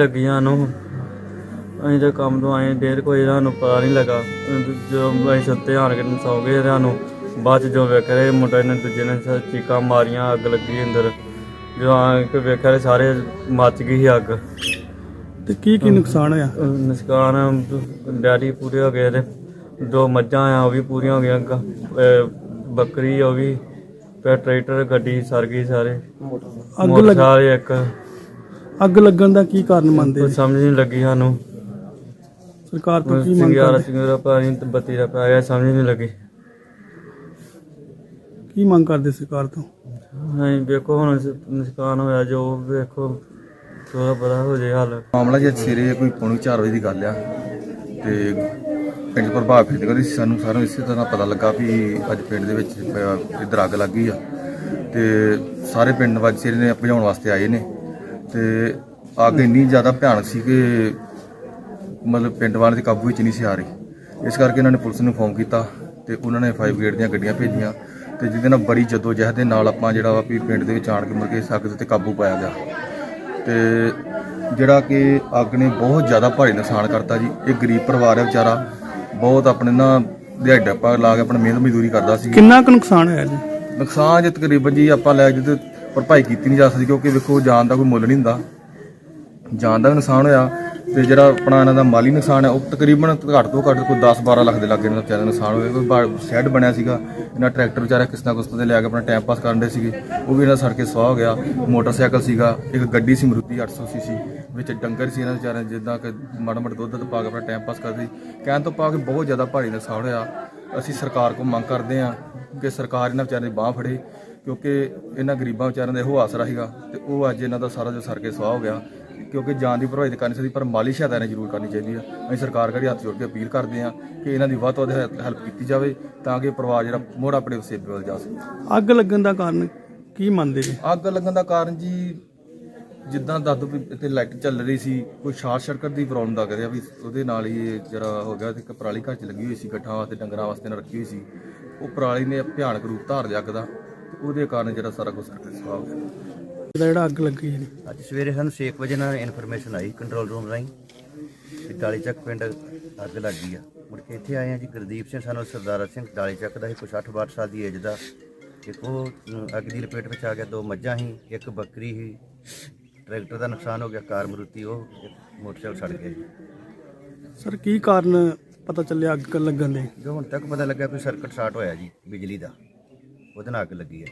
ਲੱਗੀਆਂ ਨੂੰ। ਅਸੀਂ ਤਾਂ ਕੰਮ ਤੋਂ ਆਏ ਡੇਢ ਕੋਈ ਸਾਨੂੰ ਪਤਾ ਨਹੀਂ ਲੱਗਾ। ਜਦੋਂ ਅਸੀਂ ਸੁੱਤੇ ਆਣ ਕੇ ਸੌਂ ਗਏ ਸਾਨੂੰ ਬਾਅਦ ਚ ਜੋ ਵੇਖ ਰਹੇ ਮੁੰਡੇ ਨੇ ਦੂਜੇ ਨੇ ਸ- ਚੀਕਾਂ ਮਾਰੀਆਂ ਅੱਗ ਲੱਗੀ ਅੰਦਰ। ਜਦੋਂ ਆ ਕੇ ਵੇਖਿਆ ਤਾਂ ਸਾਰੇ ਮੱਚ ਗਈ ਸੀ ਅੱਗ। ਤੇ ਕੀ ਕੀ ਨੁਕਸਾਨ ਹੋਇਆ? ਅਹ ਨੁਕਸਾਨ ਡੈਡੀ ਪੂਰੇ ਹੋ ਗਏ ਤੇ ਦੋ ਮੱਝਾਂ ਆ ਉਹ ਵੀ ਪੂਰੀਆਂ ਹੋ ਗਈਆਂ ਗ- ਅਹ ਬੱਕਰੀ ਉਹ ਵੀ ਫਿਰ ਟਰੈਕਟਰ ਗੱਡੀ ਸਰ ਗਈ ਸਾਰੇ। ਅੱਗ ਲੱਗ ਮੋਟਰਸਾਈਕਲ ਇੱਕ। ਅੱਗ ਲੱਗਣ ਦਾ ਕੀ ਕਾਰਨ ਮੰਨਦੇ ਜੀ? ਸਮਝ ਨਹੀਂ ਲੱਗੀ ਸਾਨੂੰ। ਸਰਕਾਰ ਤੋਂ ਕੀ ਮੰਗ ਸਿੰਗਾਰਾ ਕਰਦੇ? ਸਿੰਗਾਰਾ ਪਾਣੀ ਤੇ ਬੱਤੀ ਦਾ ਪੈ ਗਿਆ ਸਮਝ ਨਹੀਂ ਲੱਗੀ। ਕੀ ਮੰਗ ਕਰਦੇ ਸਰਕਾਰ ਤੋਂ? ਹਾਂ ਵੇਖੋ ਹੁਣ ਸ- ਨੁਕਸਾਨ ਹੋਇਆ ਜੋ ਵੇਖੋ ਥੋੜਾ ਬੜਾ ਹੋ ਜੇ ਹੱਲ। ਮਾਮਲਾ ਜੇ ਸਵੇਰੇ ਕੋਈ ਪੌਣੀ 4 ਵਜੇ ਦੀ ਗੱਲ ਆ। ਤੇ ਪਿੰਡ ਪ੍ਰਭਾਵ ਫਿਰ ਕਰੀ ਸਾਨੂੰ ਸਾਰਿਆਂ ਨੂੰ ਇਸੇ ਤਰ੍ਹਾਂ ਪਤਾ ਲੱਗਾ ਵੀ ਅੱਜ ਪਿੰਡ ਦੇ ਵਿੱਚ ਅਹ, ਇੱਧਰ ਅੱਗ ਲੱਗ ਗਈ ਆ। ਤੇ ਸਾਰੇ ਪਿੰਡ ਵਾਸੀ ਨੇ ਭਜਾਉਣ ਵਾਸਤੇ ਆਏ ਨੇ। ਤੇ ਅੱਗ ਇੰਨੀ ਜ਼ਿਆਦਾ ਭਿਆਨਕ ਸੀ ਕਿ ਮਤਲਬ ਪਿੰਡ ਵਾਲਿਆਂ ਦੇ ਕਾਬੂ ਵਿੱਚ ਨਹੀਂ ਸੀ ਆ ਰਹੀ। ਇਸ ਕਰਕੇ ਇਹਨਾਂ ਨੇ ਪੁਲਿਸ ਨੂੰ ਫੋਨ ਕੀਤਾ ਤੇ ਉਹਨਾਂ ਨੇ ਫਾਈਵ ਗ੍ਰੇਡ ਦੀਆਂ ਗੱਡੀਆਂ ਭੇਜੀਆਂ ਤੇ ਜਿਹਦੇ ਨਾਲ ਬੜੀ ਜਦੋ ਜਹਿਦ ਦੇ ਨਾਲ ਆਪਾਂ ਜਿਹੜਾ ਵਾ ਵੀ ਪਿੰਡ ਦੇ ਵਿੱਚ ਆਣ ਕੇ ਅੱਗ ਦੇ ਉੱਤੇ ਕਾਬੂ ਪਾਇਆ ਗਿਆ। ਤੇ ਜਿਹੜਾ ਕਿ ਅੱਗ ਨੇ ਬਹੁਤ ਜ਼ਿਆਦਾ ਭਾਰੀ ਨੁਕਸਾਨ ਕਰਤਾ ਜੀ। ਇਹ ਗਰੀਬ ਪਰਿਵਾਰ ਹੈ ਵਿਚਾਰਾ। ਬਹੁਤ ਆਪਣੇ ਨਾ ਦਿਹਾੜੀ ਡੱਪਾ ਲਾ ਕੇ ਆਪਣੀ ਮਿਹਨਤ ਮਜ਼ਦੂਰੀ ਕਰਦਾ ਸੀ। ਕਿੰਨਾ ਕੁ ਨੁਕਸਾਨ ਹੋਇਆ ਜੀ? ਨੁਕਸਾਨ ਜੇ ਤਕਰੀਬਨ ਜੀ ਆਪਾਂ ਲੈ ਜਿੱਦ ਭਰਪਾਈ ਕੀਤੀ ਨਹੀਂ ਜਾ ਸਕਦੀ ਕਿਉਂਕਿ ਵੇਖੋ ਜਾਨ ਦਾ ਕੋਈ ਮੁੱਲ ਨਹੀਂ ਹੁੰਦਾ। ਜਾਨ ਦਾ ਨੁਕਸਾਨ ਹੋਇਆ ਤੇ ਜਿਹੜਾ ਆਪਣਾ ਇਹਨਾਂ ਦਾ ਮਾਲੀ ਨੁਕਸਾਨ ਹੈ, ਉਹ ਤਕਰੀਬਨ ਘੱਟ ਤੋਂ ਘੱਟ ਕੋਈ 10 12 ਲੱਖ ਦੇ ਲਾਗੇ ਇਹਨਾਂ ਦਾ ਜ਼ਿਆਦਾ ਨੁਕਸਾਨ ਹੋਇਆ। ਕੋਈ ਸ਼ੈੱਡ ਬਣਿਆ ਸੀਗਾ, ਇਹਨਾਂ ਟਰੈਕਟਰ ਵਿਚਾਰਾ ਕਿਸ ਨਾ ਕਿਸ ਤੇ ਲਿਆ ਕੇ ਆਪਣਾ ਟਾਈਮ ਪਾਸ ਕਰਨ ਦੇ ਸੀਗੇ, ਉਹ ਵੀ ਇਹਨਾਂ ਸੜ ਕੇ ਸਵਾਹ ਹੋ ਗਿਆ। ਮੋਟਰਸਾਈਕਲ ਸੀਗਾ, ਇੱਕ ਗੱਡੀ ਸੀ ਮਰੂਤੀ 800 ਸੀਸੀ, ਵਿੱਚ ਡੰਗਰ ਸੀ ਇਹਨਾਂ ਵਿਚਾਰਿਆਂ ਜਿੱਦਾਂ ਕਿ ਮਾੜਾ ਮਾੜਾ ਦੁੱਧ ਦੁੱਧ ਪਾ ਕੇ ਆਪਣਾ ਟਾਈਮ ਪਾਸ ਕਰਦੇ ਸੀ। ਕਹਿਣ ਤੋਂ ਪਾ ਕੇ ਬਹੁਤ ਜ਼ਿਆਦਾ ਭਾਰੀ ਨੁਕਸਾਨ ਹੋਇਆ। ਅਸੀਂ ਸਰਕਾਰ ਕੋਲ ਮੰਗ ਕਰਦੇ ਹਾਂ ਕਿ ਸਰਕਾਰ ਇਹਨਾਂ ਵਿਚਾਰਿਆਂ ਦੀ ਬਾਹ ਫੜੇ ਕਿਉਂਕਿ ਇਹਨਾਂ ਗਰੀਬਾਂ ਵਿਚਾਰਿਆਂ ਦਾ ਇਹੋ ਆਸਰਾ ਸੀਗਾ ਤੇ ਉਹ ਅੱਜ ਇਹਨਾਂ ਦਾ ਸਾਰਾ ਜੋ ਸਰ ਕੇ ਸਵਾਹ ਹੋ ਗਿਆ ਕਿਉਂਕਿ ਜਾਨ ਦੀ ਭਰਵਾਈ ਤਾਂ ਕਰਨੀ ਚਾਹੀਦੀ ਪਰ ਮਾਲੀ ਸਹਾਇਤਾ ਨੇ ਜ਼ਰੂਰ ਕਰਨੀ ਚਾਹੀਦੀ ਆ। ਅਸੀਂ ਸਰਕਾਰ ਘੜੀ ਹੱਥ ਜੋੜ ਕੇ ਅਪੀਲ ਕਰਦੇ ਹਾਂ ਕਿ ਇਹਨਾਂ ਦੀ ਵੱਧ ਤੋਂ ਵੱਧ ਹੈਲਪ ਕੀਤੀ ਜਾਵੇ ਤਾਂ ਕਿ ਪਰਿਵਾਰ ਜਿਹੜਾ ਮੋੜ ਆਪਣੇ ਸੇਬੇ ਵੱਲ ਜਾ ਸਕੇ। ਅੱਗ ਲੱਗਣ ਦਾ ਕਾਰਨ ਕੀ ਮੰਨਦੇ ਜੀ? ਅੱਗ ਲੱਗਣ ਦਾ ਕਾਰਨ ਜੀ ਜਿੱਦਾਂ ਦੱਦੋ ਵੀ ਇੱਥੇ ਲਾਈਟ ਚੱਲ ਰਹੀ ਸੀ ਕੋਈ ਸ਼ਾਰਟ ਸਰਕਟ ਦੀ ਪ੍ਰੋਬਲਮ ਦਾ ਕਰਿਆ ਵੀ ਉਹਦੇ ਨਾਲ ਹੀ ਜਿਹੜਾ ਹੋ ਗਿਆ ਤੇ ਇੱਕ ਪਰਾਲੀ ਘਰ ਚ ਲੱਗੀ ਹੋਈ ਸੀ ਗੱਠਾਂ ਵਾਸਤੇ ਡੰਗਰਾਂ ਵਾਸਤੇ ਨਾਲ ਰੱਖੀ ਹੋਈ ਸੀ। ਉਹ ਪਰਾਲੀ ਨੇ ਭਿਆਨਕ ਰੂਪ ਧਾਰ ਲਿਆ ਅੱਗ ਦਾ ਤੇ ਉਹਦੇ ਕਾਰਨ ਜਿਹੜਾ ਸਾਰਾ ਕੁਝ ਸਰਕਟ ਸਵਾਹ ਹੋ। ਗਿਆ ਇਹਦਾ ਜਿਹੜਾ ਅੱਗ ਲੱਗੀ ਜੀ। ਅੱਜ ਸਵੇਰੇ ਸਾਨੂੰ 6 ਵਜੇ ਨਾਲ ਇਨਫੋਰਮੇਸ਼ਨ ਆਈ ਕੰਟਰੋਲ ਰੂਮ ਰਾਹੀਂ ਕਿ ਡਾਲੀ ਚੱਕ ਪਿੰਡ ਅੱਗ ਲੱਗ ਗਈ ਆ। ਮੁੜ ਕੇ ਇੱਥੇ ਆਏ ਆ ਜੀ ਗੁਰਦੀਪ ਸਿੰਘ ਸਾਨੂੰ ਸਰਦਾਰਾ ਸਿੰਘ ਡਾਲੀ ਚੱਕ ਦਾ ਸੀ ਕੁਛ 60 62 ਸਾਲ ਦੀ ਏਜ ਦਾ। ਇੱਕ ਉਹ ਅੱਗ ਦੀ ਲਪੇਟ ਵਿੱਚ ਆ ਗਿਆ ਦੋ ਮੱਝਾਂ ਸੀ ਇੱਕ ਬੱਕਰੀ ਸੀ। ਟਰੈਕਟਰ ਦਾ ਨੁਕਸਾਨ ਹੋ ਗਿਆ ਕਾਰ ਮਰੂਤੀ ਉਹ ਇੱਕ ਮੋਟਰਸਾਈਕਲ ਸੜ ਗਿਆ ਜੀ। ਸਰ ਕੀ ਕਾਰਨ ਪਤਾ ਚੱਲਿਆ ਅੱਗ ਲੱਗਣ ਦੇ। ਜੋ ਹੁਣ ਤੱਕ ਪਤਾ ਲੱਗਾ ਕੋਈ ਸਰਕਟ ਸ਼ਾਰਟ ਹੋਇਆ ਜੀ, ਬਿਜਲੀ ਦਾ, ਉਹਦੇ ਨਾਲ ਅੱਗ ਲੱਗੀ ਹੈ।